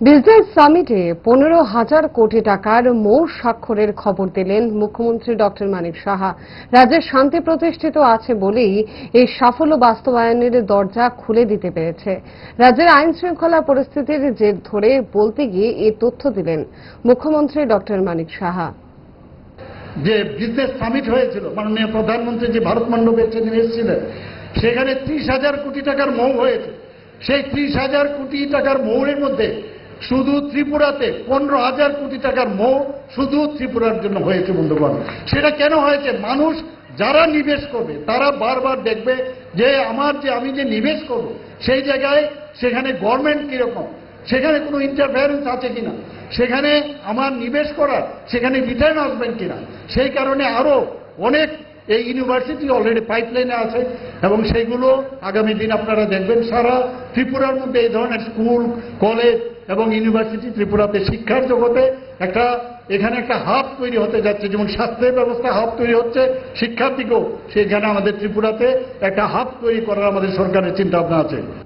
Business সামিটে পনেরো হাজার কোটি টাকার মৌ স্বাক্ষরের খবর দিলেন মুখ্যমন্ত্রী ডক্টর মানিক সাহা। রাজ্যের শান্তি প্রতিষ্ঠিত আছে বলেই এই সাফল্য বাস্তবায়নের দরজা খুলে দিতে পেরেছে। রাজ্যের আইন শৃঙ্খলা পরিস্থিতির জের ধরে বলতে গিয়ে এ তথ্য দিলেন মুখ্যমন্ত্রী ডক্টর মানিক সাহা। যে বিজনেস সামিট হয়েছিল, মাননীয় প্রধানমন্ত্রী যে ভারত মণ্ডপে সেখানে ত্রিশ হাজার কোটি টাকার মৌ হয়েছে। সেই ত্রিশ হাজার কোটি টাকার মৌরের মধ্যে শুধু ত্রিপুরাতে পনেরো হাজার কোটি টাকার মৌ শুধু ত্রিপুরার জন্য হয়েছে বন্ধুগণ। সেটা কেন হয়েছে? মানুষ যারা নিবেশ করবে, তারা বারবার দেখবে যে আমার যে আমি যে নিবেশ করব, সেই জায়গায় সেখানে গভর্নমেন্ট কীরকম? সেখানে কোনো ইন্টারফারেন্স আছে কিনা? সেখানে আমার নিবেশ করার, সেখানে রিটার্ন আসবেন কিনা? সেই কারণে আরও অনেক এই ইউনিভার্সিটি অলরেডি পাইপলাইনে আছে এবং সেইগুলো আগামী দিন আপনারা দেখবেন সারা ত্রিপুরার মধ্যে এই ধরনের স্কুল, কলেজ এবং ইউনিভার্সিটি ত্রিপুরাতে শিক্ষার জগতে একটা, এখানে একটা হাব তৈরি হতে যাচ্ছে। যেমন স্বাস্থ্যের ব্যবস্থা হাব তৈরি হচ্ছে শিক্ষার্থীকেও সেখানে আমাদের ত্রিপুরাতে একটা হাব তৈরি করার আমাদের সরকারের চিন্তা ভাবনা আছে।